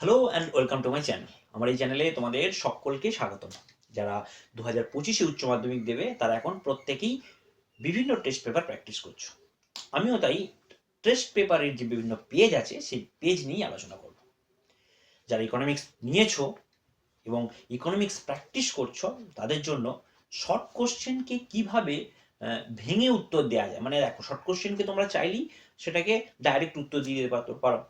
Hello and welcome to my channel আমার এই চ্যানেলে তোমাদের সকলকে স্বাগতম। যারা দু হাজার পঁচিশে উচ্চ মাধ্যমিক দেবে, তারা এখন প্রত্যেকেই বিভিন্ন টেস্ট পেপার প্র্যাকটিস করছ। আমিও তাই টেস্ট পেপারের যে বিভিন্ন পেজ আছে, সেই পেজ নিয়েই আলোচনা করব। যারা ইকোনমিক্স নিয়েছো এবং ইকোনমিক্স প্র্যাকটিস করছ, তাদের জন্য শর্ট কোশ্চেনকে কীভাবে ভেঙে উত্তর দেওয়া যায়? মানে দেখো শর্ট কোশ্চেনকে তোমরা চাইলেই সেটাকে ডাইরেক্ট উত্তর দিয়ে দিতে পারো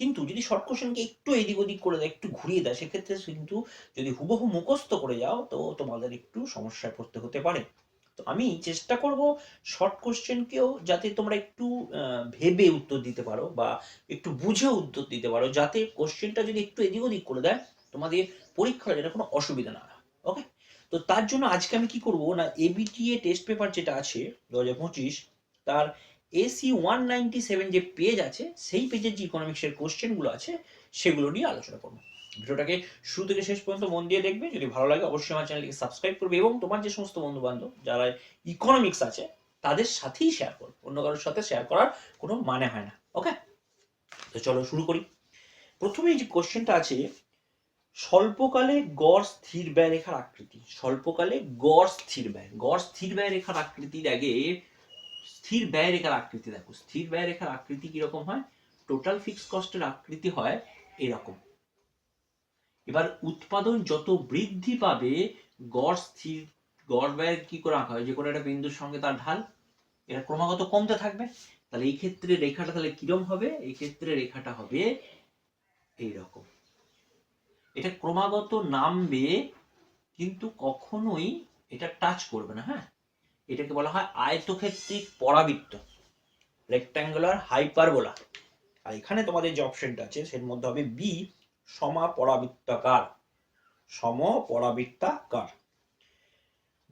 কিন্তু যদি শর্ট কোশ্চেনকে একটু এদিক ওদিক করে দেয়, একটু ঘুরিয়ে দেয়, সেক্ষেত্রে কিন্তু যদি হুবহু মুখস্থ করে যাও, তো তোমাদের একটু সমস্যায় পড়তে হতে পারে। তো আমি চেষ্টা করব শর্ট কোশ্চেনকেও যাতে তোমরা একটু ভেবে উত্তর দিতে পারো বা একটু বুঝে উত্তর দিতে পারো, যাতে কোশ্চেনটা যদি একটু এদিক ওদিক করে দেয়, তোমাদের পরীক্ষার যেন কোনো অসুবিধা না হয় ওকে তো তার জন্য আজকে আমি কি করব, না এবিটিএ টেস্ট পেপার যেটা আছে, দু হাজার পঁচিশ, তার এসি ওয়ান নাইনটি সেভেন যে পেজ আছে, সেই পেজের যে ইকোনমিক্সের কোশ্চেনগুলো আছে, সেগুলো নিয়ে আলোচনা করব। ভিডিওটাকে শুরু থেকে শেষ পর্যন্ত মন দিয়ে দেখবে। যদি ভালো লাগে, অবশ্যই আমার চ্যানেলকে সাবস্ক্রাইব করবে এবং তোমার যে সমস্ত বন্ধু বান্ধব যারা ইকোনমিক্স আছে, তাদের সাথেই শেয়ার করবে অন্য কারোর সাথে শেয়ার করার কোনো মানে হয় না। ওকে তো চলো শুরু করি। প্রথমেই যে কোশ্চেনটা আছে, স্বল্পকালে গড় স্থির ব্যয় রেখার আকৃতি। স্বল্পকালে গড় স্থির ব্যয়। গড় স্থির ব্যয় রেখার আকৃতির আগে স্থির ব্যয় রেখার আকৃতি, দেখো, স্থির ব্যয় রেখার আকৃতি কীরকম হয়? টোটাল ফিক্স কস্টের আকৃতি হয় এরকম। এবার উৎপাদন যত বৃদ্ধি পাবে, গড় স্থির, গড় ব্যয়ের কি করে আঁকা হয়? যে কোনো একটা বিন্দুর সঙ্গে তার ঢাল এটা ক্রমাগত কমতে থাকবে। তাহলে এই ক্ষেত্রে রেখাটা তাহলে কিরম হবে? এই ক্ষেত্রে রেখাটা হবে এইরকম। এটা ক্রমাগত নামবে, কিন্তু কখনোই এটা টাচ করবে না হ্যাঁ? এটাকে বলা হয় আয়তক্ষেত্রিক পরাবৃত্ত রেক্ট্যাঙ্গুলার হাইপারবোলা আর এখানে তোমাদের যে অপশনটা আছে, সের মধ্যে হবে বি সমা পরাবৃত্তাকার সম পরাবৃত্তাকার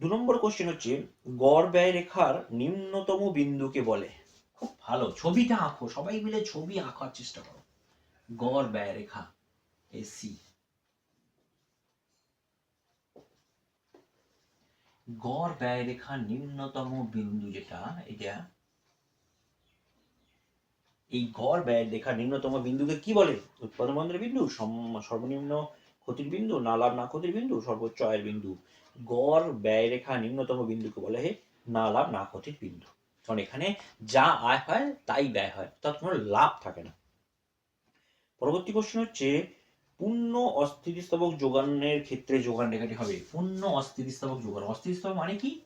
দু নম্বর কোশ্চেন হচ্ছে, গড় ব্যয় রেখার নিম্নতম বিন্দুকে বলে। খুব ভালো, ছবিটা আঁকো, সবাই মিলে ছবি আঁকার চেষ্টা করো। গড় ব্যয় রেখা এসি গড় ব্যয় রেখার নিম্নতম বিন্দু যেটা, এটা, এই গড় ব্যয় রেখার নিম্নতম বিন্দুকে কি বলে? উৎপাদন বন্ধের বিন্দু সর্বনিম্ন ক্ষতির বিন্দু, না লাভ না ক্ষতির বিন্দু, সর্বোচ্চ আয়ের বিন্দু। গড় ব্যয় রেখা নিম্নতম বিন্দুকে বলে হে, না লাভ না ক্ষতির বিন্দু। কারণ এখানে যা আয় হয়, তাই ব্যয় হয় তার কোনো লাভ থাকে না। পরবর্তী কোশ্চেন হচ্ছে পূর্ণ অস্থিতিস্থাপক যোগানের ক্ষেত্রে যোগান রেখাটি হবে। পূর্ণ অস্থিতিস্থাপক যোগান। অস্থিতিস্থাপক মানে কি?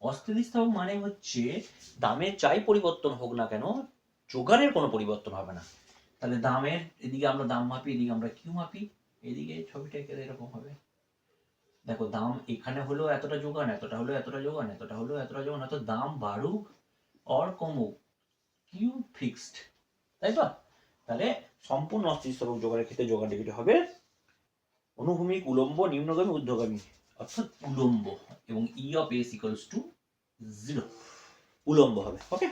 অস্থিতিস্থাপক মানে হচ্ছে দামের চাই পরিবর্তন হোক না কেন, যোগানের কোনো পরিবর্তন হবে না। তাহলে দামের, এদিকে আমরা দাম মাপি, এদিকে আমরা কিউ মাপি, এদিকে ছবিটা এরকম হবে। দেখো, দাম এখানে হলো এতটা যোগান, এতটা হলো এতটা যোগান, এতটা হলো এতটা যোগান অত দাম বাড়ুক অর কমুক। কিউ ফিক্সড, তাই তো? তাহলে সম্পূর্ণ অস্থিতিস্থাপক যোগানের ক্ষেত্রে রেখাটি হবে অনুভূমিক উলম্ব নিম্নগামী ঊর্ধ্বগামী অর্থাৎ উলম্ব এবং E of S equals to zero উলম্ব হবে ওকে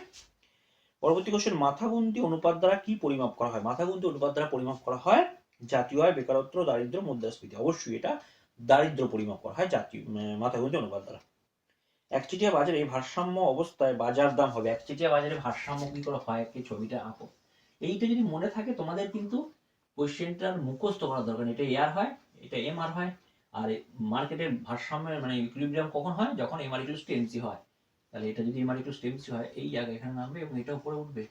পরবর্তী কোশ্চেন মাথাগুন্তি অনুপাত দ্বারা কি পরিমাপ করা হয়? মাথা মাথাগুন্তি অনুপাত দ্বারা পরিমাপ করা হয় জাতীয় আয় বেকারত্ব দারিদ্র মুদ্রাস্ফীতি। অবশ্যই এটা দারিদ্র পরিমাপ করা হয় জাতীয় উম, মাথাগুন্তি অনুপাত দ্বারা। একচেটিয়া বাজারে ভারসাম্য অবস্থায় বাজার দাম হবে। একচেটিয়া বাজারে ভারসাম্য কি করে হয়? একটি ছবিটা আঁকো। এইটা যদি মনে থাকে, তোমাদের কিন্তু কোশ্চেনটার মুখস্থ করার দরকার। এটা আর হয়, এটা এম আর হয়, আর মার্কেটের ভারসাম্যের মানে ইকুইলিব্রিয়াম কখন হয়? যখন এম আর ইকুয়ালস টু হয়। তাহলে এটা যদি এম আর ইকুয়ালস টু হয়, এই জায়গা এখানে নামবে এবং এটা উপরে উঠবে।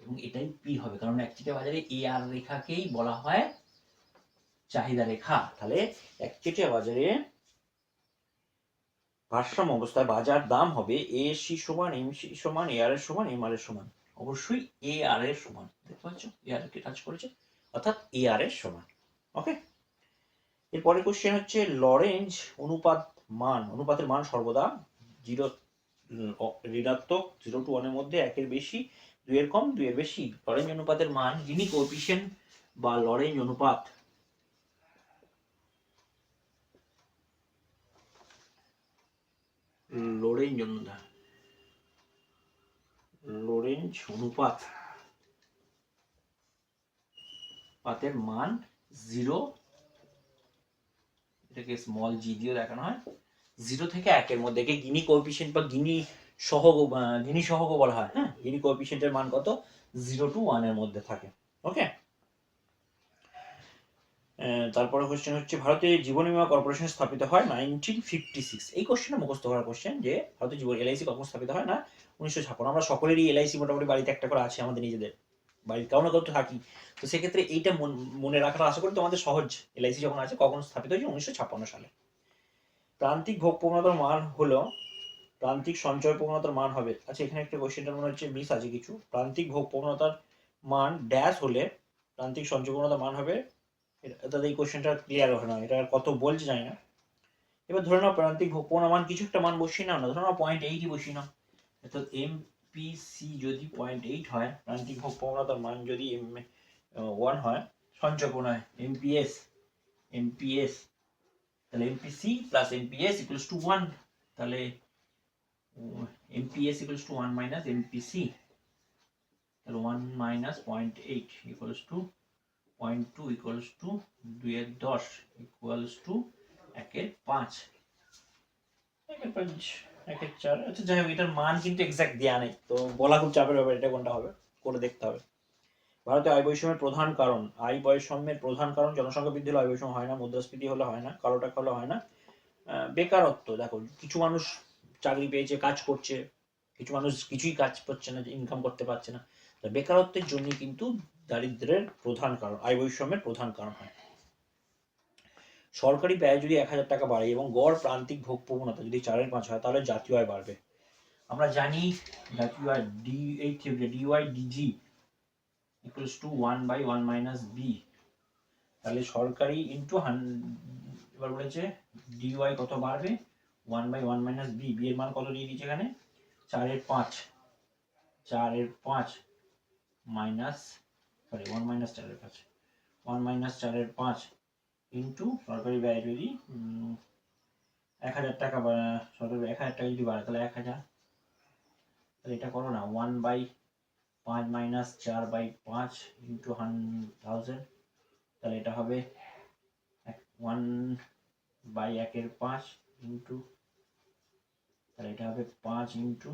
এবং এটাই পি হবে, কারণ একচেটিয়া বাজারে এ আর রেখাকেই বলা হয় চাহিদা রেখা। তাহলে একচেটিয়া বাজারে ভারসাম্য অবস্থায় বাজার দাম হবে এ সি সমান এম সি সমান এ আর এর সমান এম আর এর সমান। অবশ্যই এ আর এর সমান। দেখতে পাচ্ছ? এ আর কে টাচ করেছে? অর্থাৎ এ আর এর সমান। ওকে এরপরে কোশ্চেন হচ্ছে লরেঞ্জ অনুপাত মান। অনুপাতের মান সর্বদা জিরো ঋণাত্মক জিরো টু ওয়ানের মধ্যে একের বেশি, দুইয়ের কম, দুইয়ের বেশি। লরেঞ্জ অনুপাতের মান যিনি কোএফিসিয়েন্ট বা লরেঞ্জ অনুপাত। লরেঞ্জ অনুপাত লরেঞ্জ অনুপাত পাতের মান জিরো। এটাকে স্মল জি দিয়ে দেখানো হয়। জিরো থেকে একের মধ্যে, একে গিনি কোএফিসিয়েন্ট বা গিনি সহগ গিনি সহগ বলা হয় হ্যাঁ? গিনি কোএফিসিয়েন্টের মান কত? জিরো টু ওয়ানের মধ্যে থাকে। ওকে তারপরে কোশ্চেন হচ্ছে, ভারতে জীবন বীমা কর্পোরেশন স্থাপিত হয় নাইনটিন ফিফটি সিক্স এই কোশ্চেনটা মুখস্থ করার কোশ্চেন যে ভারতের জীবন এলআইসি কখন স্থাপিত হয় না? উনিশশো ছাপ্পান্ন। আমরা সকলেরই এলআইসি মোটামুটি বাড়িতে একটা করে আছে, আমাদের নিজেদের বাড়ির কারও না কারও তো থাকি। তো সেক্ষেত্রে এইটা মন- রাখাটা আশা করি তোমাদের সহজ। এলআইসি যখন আছে, কখন স্থাপিত হয়েছে উনিশশো ছাপ্পান্ন সালে। প্রান্তিক ভোগ প্রবণতার মান হলো, প্রান্তিক সঞ্চয় প্রবণতার মান হবে। আচ্ছা এখানে একটা কোশ্চেনটা মনে হচ্ছে মিস আছে কিছু। প্রান্তিক ভোগ প্রবণতার মান ড্যাশ হলে প্রান্তিক সঞ্চয় প্রবণতার মান হবে তাহলে এই কোশ্চেনটা ক্লিয়ার হয় না। এটা কত বলছে জানি না। এবার ধরে নাও প্রান্তিক ভোগ প্রবণতার মান কিছু একটা মান বসিয়ে নাও না, ধরে নাও পয়েন্ট এইটই বসিয়ে নাও। অর্থাৎ এমপিসি যদি পয়েন্ট এইট হয়, প্রান্তিক প্রবণতার মান যদি এম ওয়ান হয়, সঞ্চয় হয় এমপিএস এমপিএস তাহলে MPC plus MPS equals to one তাহলে MPS equals to one minus MPC তাহলে one minus point eight equals to point two equals to দুইয়ের দশ ইকুয়ালস টু একের পাঁচ। একের পাঁচ। চার আচ্ছা যাই হোক, এটার মান কিন্তু এক্সাক্ট দেওয়া নেই। তো বলা খুব চাপের ব্যাপার, এটা কোনটা হবে? করে দেখতে হবে? ভারতে আয় বৈষম্যের প্রধান কারণ, আয় বৈষম্যের প্রধান কারণ জনসংখ্যা বৃদ্ধি হলে আয় বৈষম্য হয় না, মুদ্রাস্ফীতি হলে হয় না, কালো টাকা হলে হয় না। বেকারত্ব, দেখো, কিছু মানুষ চাকরি পেয়েছে, কাজ করছে, কিছু মানুষ কিছুই কাজ করছে না ইনকাম করতে পারছে না। বেকারত্বের জন্য কিন্তু দারিদ্র্যের প্রধান কারণ, আয় বৈষম্যের প্রধান কারণ হয়। সরকারি ব্যয় যদি এক হাজার টাকা বাড়ে এবং গড় প্রান্তিক ভোগ প্রবণতা যদি চারের পাঁচ হয়, তাহলে জাতীয় আয় বাড়বে। আমরা জানি জাতীয় আয় ডি এই DY DG equals to one by one minus B তাহলে সরকারি ইন্টু হান এবার বলেছে ডিওয়াই কত বাড়বে? One by one minus B B এর মান কত দিয়ে দিয়েছে এখানে? চারের পাঁচ। চারের পাঁচ মাইনাস সরি ওয়ান মাইনাস চারের পাঁচ। ওয়ান মাইনাস চারের পাঁচ ইন্টু সরকারি ব্যয় যদি এক হাজার টাকা বা- সরকারি এক হাজার টাকা যদি বাড়ে, তাহলে এক হাজার। তাহলে এটা করো না ওয়ান বাই পাঁচ মাইনাস চার বাই পাঁচ ইন্টু হান থাউজেন্ড তাহলে এটা হবে ওয়ান বাই একের পাঁচ ইন্টু তাহলে এটা হবে পাঁচ ইন্টু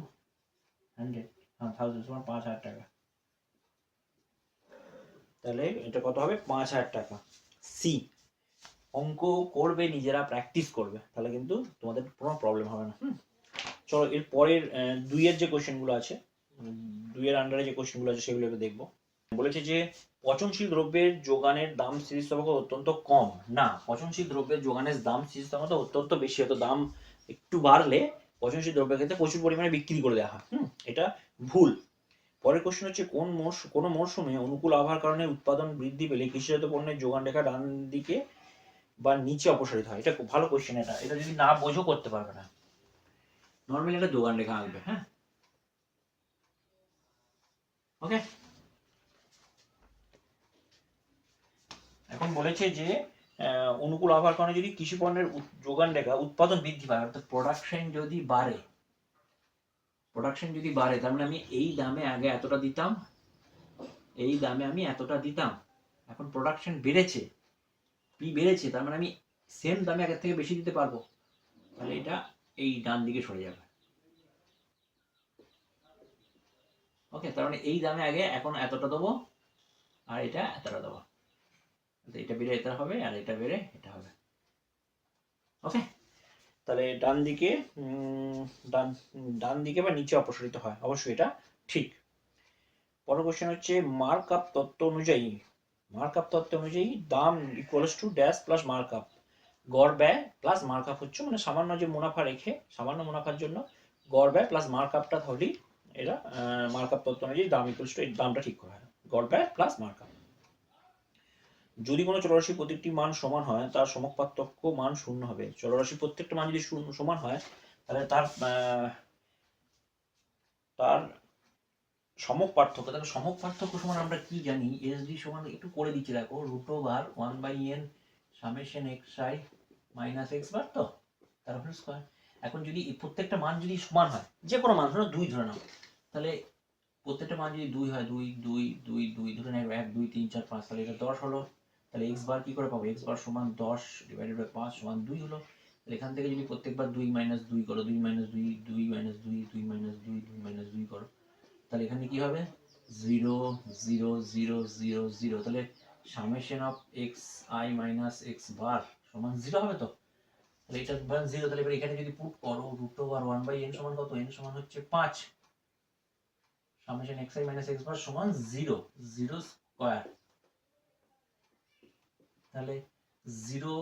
হান্ড্রেড হ্যাঁ থাউজেন্ড সমান পাঁচ হাজার টাকা। তাহলে এটা কত হবে? পাঁচ হাজার টাকা। সি অঙ্ক করবে, নিজেরা প্র্যাকটিস করবে, তাহলে কিন্তু তোমাদের কোনো প্রবলেম হবে না। হুম? চলো, এর পরের দুইয়ের যে কোয়েশ্চেনগুলো আছে দুইয়ের আন্ডারে যে কোশ্চেনগুলো আছে, সেগুলো এবার দেখব। বলেছে যে, পচনশীল দ্রব্যের যোগানের দাম স্থিতিস্থাপক অত্যন্ত কম। না, পচনশীল দ্রব্যের যোগানের দাম স্থিতিস্থাপক অত্যন্ত বেশি হতো দাম একটু বাড়লে পচনশীল দ্রব্যের ক্ষেত্রে প্রচুর পরিমাণে বিক্রি করে দেওয়া হয়। হুম? এটা ভুল। পরের কোশ্চেন হচ্ছে, কোন মরশ কোনো মরশুমে অনুকূল আবহাওয়ার কারণে উৎপাদন বৃদ্ধি পেলে কৃষিজাত পণ্যের যোগান রেখা ডান দিকে বা নিচে অপসারিত হয়, এটা খুব ভালো কোয়েশ্চেন এটা। এটা যদি না বোঝো, করতে পারবে না। নর্মালি একটা দোকান রেখা আঁকবে হ্যাঁ? ওকে এখন বলেছে যে অনুকূল আবহাওয়ার কারণে যদি কৃষি পণ্যের যোগান রেখা, উৎপাদন বৃদ্ধি পায়, অর্থাৎ প্রোডাকশন যদি বাড়ে প্রোডাকশন যদি বাড়ে, তার মানে আমি এই দামে আগে এতটা দিতাম, এই দামে আমি এতটা দিতাম, এখন প্রোডাকশন বেড়েছে পি বেড়েছে, তার মানে আমি সেম দামে আগের থেকে বেশি দিতে পারব। তাহলে এটা এই ডান দিকে সরে যাবে। ওকে তার মানে এই দামে আগে এখন এতটা দেবো, আর এটা এতটা দেবো। এটা বেড়ে এটা হবে, আর এটা বেড়ে এটা হবে। ওকে তাহলে ডান দিকে ডান ডান দিকে বা নিচে অপসারিত হয়। অবশ্যই এটা ঠিক। পরের কোশ্চেন হচ্ছে মার্ক আপ তত্ত্ব অনুযায়ী মার্ক আপ তত্ত্ব অনুযায়ী দাম equals to dash plus mark up গড় ব্যয় প্লাস মার্ক আপ হচ্ছে মানে সামান্য যে মুনাফা রেখে, সামান্য মুনাফার জন্য গড় ব্যয় প্লাস মার্ক আপটা ধরলেই এটা মার্ক আপ তত্ত্ব অনুযায়ী দাম ইকুয়ালস টু এই দামটা ঠিক করা হয়। গড় ব্যয় প্লাস মার্ক আপ যদি কোনো চলরাশির প্রত্যেকটি মান সমান হয়, তার সমক পার্থক্য মান শূন্য হবে। চলরাশির প্রত্যেকটা মান যদি সমান হয়, তাহলে তার তার সমক পার্থক্য, দেখো সমক পার্থক্য সমান আমরা কি জানি? এস ডি সমান একটু করে দিচ্ছি, দেখো root over one by N summation X I minus X bar তো? তার হোল স্কোয়ার এখন যদি প্রত্যেকটা মান যদি সমান হয় যে কোনো মান, ধরো দুই ধরে নাও, তাহলে প্রত্যেকটা মান যদি দুই হয়, দুই দুই দুই দুই, ধরে নাও, এক, দুই, তিন, চার, পাঁচ, তাহলে এটা দশ হলো। তাহলে এক্স বার কি করে পাবো? এক্স বার সমান দশ ডিভাইডেড বাই পাঁচ সমান দুই হলো। তাহলে এখান থেকে যদি প্রত্যেকবার দুই মাইনাস দুই করো, দুই মাইনাস দুই দুই মাইনাস দুই দুই মাইনাস দুই দুই মাইনাস দুই করো তাহলে এখানে কি হবে? Zero zero zero zero zero তাহলে summation of X I minus X bar সমান জিরো হবে তো? তাহলে এটা মান জিরো তাহলে এখানে যদি পুট করো root over one by N সমান কত? এন সমান হচ্ছে পাঁচ। Summation X I minus X bar সমান জিরো জিরো স্কোয়ার তাহলে জিরো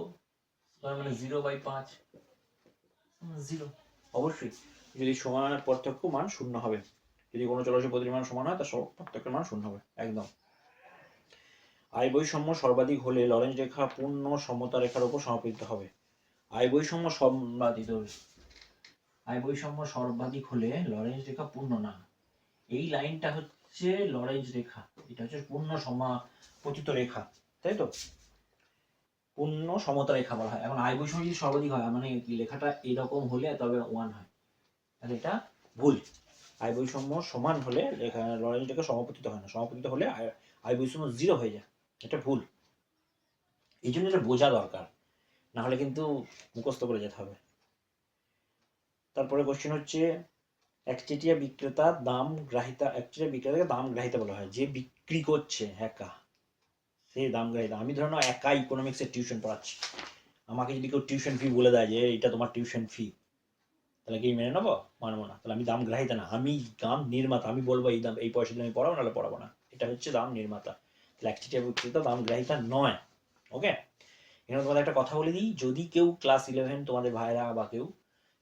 স্কোয়ার মানে জিরো বাই পাঁচ জিরো অবশ্যই, যদি সমানের পার্থক্য মান শূন্য হবে। যদি কোনো চলরাশি পদ্ধতির মান সমান হয় তার পার্থক্যের মান শূন্য হবে, একদম। আয় বৈষম্য সর্বাধিক হলে লরেন্স রেখা পূর্ণ সমতা রেখার উপর সমাপিত হবে। আয় বৈষম্য সর্বাধিক আয় বৈষম্য সর্বাধিক হলে লরেন্স রেখা পূর্ণ না। এই লাইনটা হচ্ছে লরেন্স রেখা। এটা হচ্ছে পূর্ণ সমাপতিত রেখা, তাই তো? পূর্ণ সমতা রেখা বলা হয়। এখন আয় বৈষম্য যদি সর্বাধিক হয় মানে লেখাটা এরকম হলে তবে ওয়ান হয়। তাহলে এটা ভুল। আয় বৈষম্য সমান হলে রেখা সমাপতিত হয় না। সমাপতিত হলে আয়- বৈষম্য জিরো হয়ে যায়। এটা ভুল। এই জন্য এটা বোঝা দরকার। না হলে কিন্তু মুখস্থ করে যেতে হবে। তারপরে কোশ্চেন হচ্ছে, একচেটিয়া বিক্রেতা দাম গ্রাহিতা, একচেটিয়া বিক্রেতাকে দাম গ্রাহিতা বলা হয়। যে বিক্রি করছে একা, সে দাম গ্রাহিতা। আমি ধরো না একা ইকোনমিক্সের টিউশন পড়াচ্ছি। আমাকে যদি কেউ টিউশন ফি বলে দেয় যে এটা তোমার টিউশন ফি তাহলে কি মেনে নেব? মানবো না। তাহলে আমি দাম গ্রাহিতা না। আমি দাম নির্মাতা। আমি বলব, এই দাম, এই পয়সা দিয়ে আমি পড়াবো নাহলে পড়াবো না। এটা হচ্ছে দাম নির্মাতা। তাহলে বিক্রেতা দাম গ্রাহিতা নয়। ওকে? এখানে তোমাদের একটা কথা বলে দিই। যদি কেউ ক্লাস ইলেভেন তোমাদের ভাইরা বা কেউ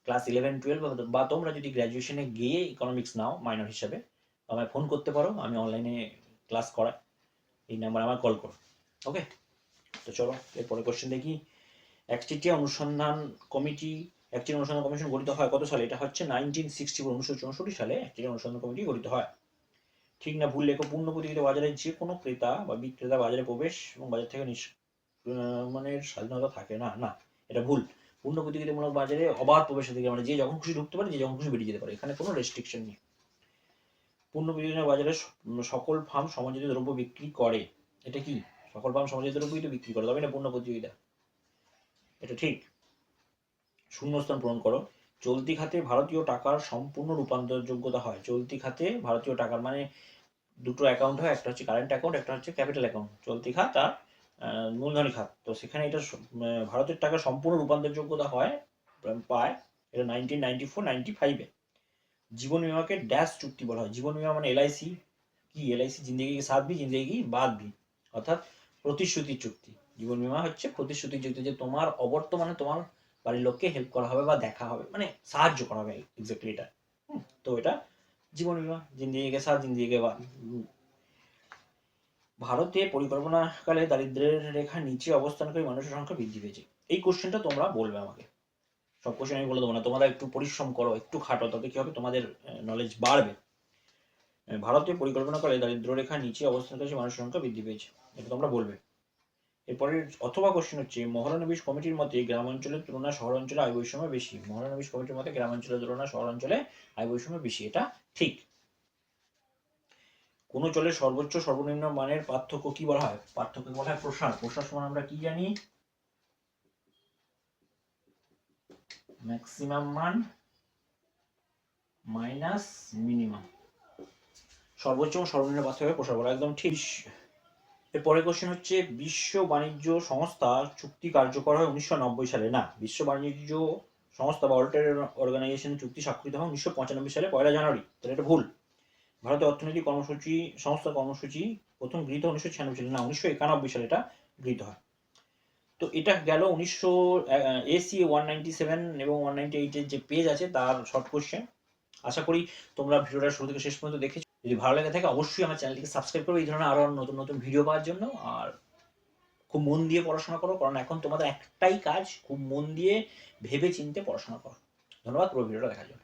ক্লাস ইলেভেন টুয়েলভ বা তোমরা যদি গ্র্যাজুয়েশনে গিয়ে ইকোনমিক্স নাও মাইনর হিসাবে, আমায় ফোন করতে পারো। আমি অনলাইনে ক্লাস করাই। এই নাম্বারে আমার কল করো। ওকে? তো চলো, এরপরে কোশ্চেন দেখি। একচেটিয়া অনুসন্ধান কমিটি একচেটিয়া অনুসন্ধান কমিশন গঠিত হয় কত সালে? এটা হচ্ছে নাইনটিন সিক্সটি ফোর উনিশশো চৌষট্টি সালে একচেটিয়া অনুসন্ধান কমিটি গঠিত হয়। ঠিক না, ভুল লেখো পূর্ণ প্রতিযোগিতা বাজারে যে কোনো ক্রেতা বা বিক্রেতা বাজারে প্রবেশ এবং বাজার থেকে নিষ মানে স্বাধীনতা থাকে না না, এটা ভুল। পূর্ণ প্রতিযোগিতামূলক বাজারে অবাধ প্রবেশের দিকে মানে যে যখন খুশি ঢুকতে পারে, যে যখন খুশি বেরিয়ে যেতে পারে, এখানে কোনো রেস্ট্রিকশন নেই। পূর্ণ প্রতিযোগিতা বাজারে সকল ফার্ম সমাজিত দ্রব্য বিক্রি করে। এটা কি? সকল ফার্ম সমাজিত দ্রব্যই তো বিক্রি করে তবে না পূর্ণ প্রতিযোগিতা। এটা ঠিক। শূন্যস্থান পূরণ করো। চলতি খাতে ভারতীয় টাকার সম্পূর্ণ রূপান্তর যোগ্যতা হয়। চলতি খাতে ভারতীয় টাকার মানে দুটো অ্যাকাউন্ট হয়, একটা হচ্ছে কারেন্ট অ্যাকাউন্ট একটা হচ্ছে ক্যাপিটাল অ্যাকাউন্ট চলতি খাত আর মূলধনী খাত। তো সেখানে এটা ভারতের টাকা সম্পূর্ণ রূপান্তর যোগ্যতা হয় পায়, এটা নাইনটিন নাইনটি ফোর নাইনটি ফাইভে জীবন বিমাকে ড্যাশ চুক্তি বলা হয়। জীবন বিমা মানে এলআইসি কি? এলআইসি জিন্দেগি কি? সাথ ভি জিন্দেগি বাদ ভি অর্থাৎ প্রতিশ্রুতি চুক্তি। জীবন বিমা হচ্ছে প্রতিশ্রুতি চুক্তি যে তোমার অবর্তমানে তোমার বাড়ির লোককে হেল্প করা হবে বা দেখা হবে মানে সাহায্য করা হবে এক্স্যাক্টলি এটা। তো এটা জীবন বিমা জিন্দিগি কে সাথ জিন্দিগি কে বাদ। ভারতে পরিকল্পনাকালে দারিদ্র্যের রেখা নিচে অবস্থানকারী মানুষের সংখ্যা বৃদ্ধি পেয়েছে। এই কোশ্চেনটা তোমরা বলবে আমাকে। সব কোশ্চেন আমি বলে দেবো না তোমরা একটু পরিশ্রম করো একটু খাটো তবে কি হবে তোমাদের নলেজ বাড়বে। আহ, ভারতে পরিকল্পনাকালে দারিদ্র রেখা নিচে অবস্থানকারী মানুষের সংখ্যা বৃদ্ধি পেয়েছে এটা তোমরা বলবে। এরপরে অথবা কোশ্চেন হচ্ছে মহারানবিশ কমিটির মতে গ্রামাঞ্চলের তুলনা শহর অঞ্চলে আয় বৈষম্য বেশি। মহারানবিশ কমিটির মতে গ্রামাঞ্চলের তুলনা শহর অঞ্চলে আয় বৈষম্য বেশি, এটা ঠিক। কোন জলের সর্বোচ্চ সর্বনিম্ন মানের পার্থক্য কি বলা হয়? পার্থক্য বলা হয়? প্রসার প্রসার সমান আমরা কি জানি? ম্যাক্সিমাম মান মাইনাস মিনিমাম। সর্বোচ্চ সর্বনিম্ন পার্থক্য প্রসার বলা একদম ঠিক। এরপরে কোশ্চেন হচ্ছে, বিশ্ব বাণিজ্য সংস্থা চুক্তি কার্যকর হয় উনিশশো নব্বই সালে। না, বিশ্ব বাণিজ্য সংস্থা বা ওয়ার্ল্ড ট্রেড অর্গানাইজেশন চুক্তি স্বাক্ষরিত হয় উনিশশো পঁচানব্বই সালে, পয়লা জানুয়ারি। তাহলে এটা ভুল। ভারতের অর্থনৈতিক কর্মসূচি, সংস্থা কর্মসূচি প্রথম গৃহীত উনিশশো ছিয়ানব্বই সালে। না, উনিশশো একানব্বই সালে এটা গৃহীত হয়। তো এটা গেল উনিশশো এসি ওয়ান নাইনটি সেভেন এবং ওয়ান নাইনটি এইটের যে পেজ আছে, তার শর্ট কোশ্চেন আশা করি তোমরা ভিডিওটা শুরু থেকে শেষ পর্যন্ত দেখেছ। যদি ভালো লেগে থাকে অবশ্যই আমার চ্যানেলটিকে সাবস্ক্রাইব করো এই ধরনের আরও নতুন নতুন ভিডিও পাওয়ার জন্য। আর খুব মন দিয়ে পড়াশোনা করো, কারণ এখন তোমাদের একটাই কাজ, খুব মন দিয়ে ভেবে চিনতে পড়াশোনা করো। ধন্যবাদ, পুরো ভিডিওটা দেখার জন্য।